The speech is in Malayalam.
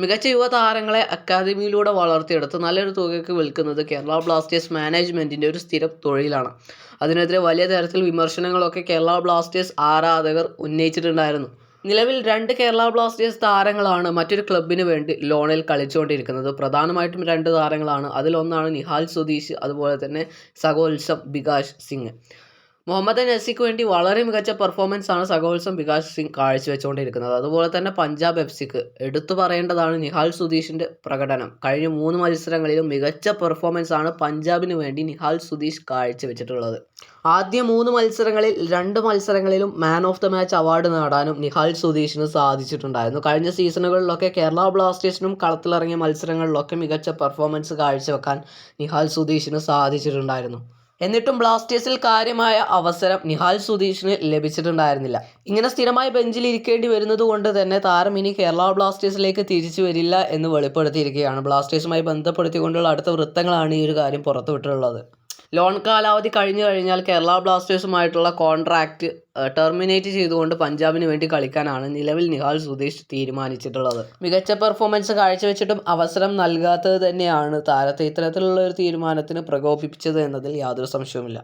മികച്ച യുവതാരങ്ങളെ അക്കാദമിയിലൂടെ വളർത്തിയെടുത്ത് നല്ലൊരു തുകയ്ക്ക് വിൽക്കുന്നത് കേരള ബ്ലാസ്റ്റേഴ്സ് മാനേജ്മെന്റിന്റെ ഒരു സ്ഥിരം തൊഴിലാണ്. അതിനെതിരെ വലിയ തരത്തിൽ വിമർശനങ്ങളൊക്കെ കേരള ബ്ലാസ്റ്റേഴ്സ് ആരാധകർ ഉന്നയിച്ചിട്ടുണ്ടായിരുന്നു. നിലവിൽ രണ്ട് കേരള ബ്ലാസ്റ്റേഴ്സ് താരങ്ങളാണ് മറ്റൊരു ക്ലബിന് വേണ്ടി ലോണിൽ കളിച്ചുകൊണ്ടിരിക്കുന്നത്. പ്രധാനമായിട്ടും രണ്ട് താരങ്ങളാണ്. അതിലൊന്നാണ് നിഹാൽ സുധീഷ് അതുപോലെ തന്നെ സഗോത്സം ബികാഷ് സിംഗ്. മുഹമ്മദ് നസിക്ക് വേണ്ടി വളരെ മികച്ച പെർഫോമൻസ് ആണ് സഗോത്സം വികാസ് സിംഗ് കാഴ്ചവെച്ചുകൊണ്ടിരിക്കുന്നത്. അതുപോലെ തന്നെ പഞ്ചാബ് എഫ് സിക്ക് എടുത്തു പറയേണ്ടതാണ് നിഹാൽ സുധീഷിന്റെ പ്രകടനം. കഴിഞ്ഞ മൂന്ന് മത്സരങ്ങളിലും മികച്ച പെർഫോമൻസ് ആണ് പഞ്ചാബിന് വേണ്ടി നിഹാൽ സുധീഷ് കാഴ്ചവെച്ചിട്ടുള്ളത്. ആദ്യ മൂന്ന് മത്സരങ്ങളിൽ രണ്ട് മത്സരങ്ങളിലും man of the match award നേടാനും നിഹാൽ സുധീഷിന് സാധിച്ചിട്ടുണ്ടായിരുന്നു. കഴിഞ്ഞ സീസണുകളിലൊക്കെ കേരള ബ്ലാസ്റ്റേഴ്സിനും കളത്തിലിറങ്ങിയ മത്സരങ്ങളിലൊക്കെ മികച്ച പെർഫോമൻസ് കാഴ്ചവെക്കാൻ നിഹാൽ സുധീഷിന് സാധിച്ചിട്ടുണ്ടായിരുന്നു. എന്നിട്ടും ബ്ലാസ്റ്റേഴ്സിൽ കാര്യമായ അവസരം നിഹാൽ സുധീഷിന് ലഭിച്ചിട്ടുണ്ടായിരുന്നില്ല. ഇങ്ങനെ സ്ഥിരമായി ബെഞ്ചിൽ ഇരിക്കേണ്ടി വരുന്നത് കൊണ്ട് തന്നെ താരം ഇനി കേരള ബ്ലാസ്റ്റേഴ്സിലേക്ക് തിരിച്ചു വരില്ല എന്ന് വെളിപ്പെടുത്തിയിരിക്കുകയാണ്. ബ്ലാസ്റ്റേഴ്സുമായി ബന്ധപ്പെടുത്തിക്കൊണ്ടുള്ള അടുത്ത വൃത്തങ്ങളാണ് ഈ ഒരു കാര്യം പുറത്തുവിട്ടിട്ടുള്ളത്. ലോൺ കാലാവധി കഴിഞ്ഞു കഴിഞ്ഞാൽ കേരള ബ്ലാസ്റ്റേഴ്സുമായിട്ടുള്ള കോൺട്രാക്റ്റ് ടെർമിനേറ്റ് ചെയ്തുകൊണ്ട് പഞ്ചാബിന് വേണ്ടി കളിക്കാനാണ് നിലവിൽ നിഹാൽ സുധീഷ് തീരുമാനിച്ചിട്ടുള്ളത്. മികച്ച പെർഫോമൻസ് കാഴ്ചവെച്ചിട്ടും അവസരം നൽകാത്തത് തന്നെയാണ് താരത്തെ ഇത്തരത്തിലുള്ള ഒരു തീരുമാനത്തിന് പ്രകോപിപ്പിച്ചത് എന്നതിൽ യാതൊരു സംശയവുമില്ല.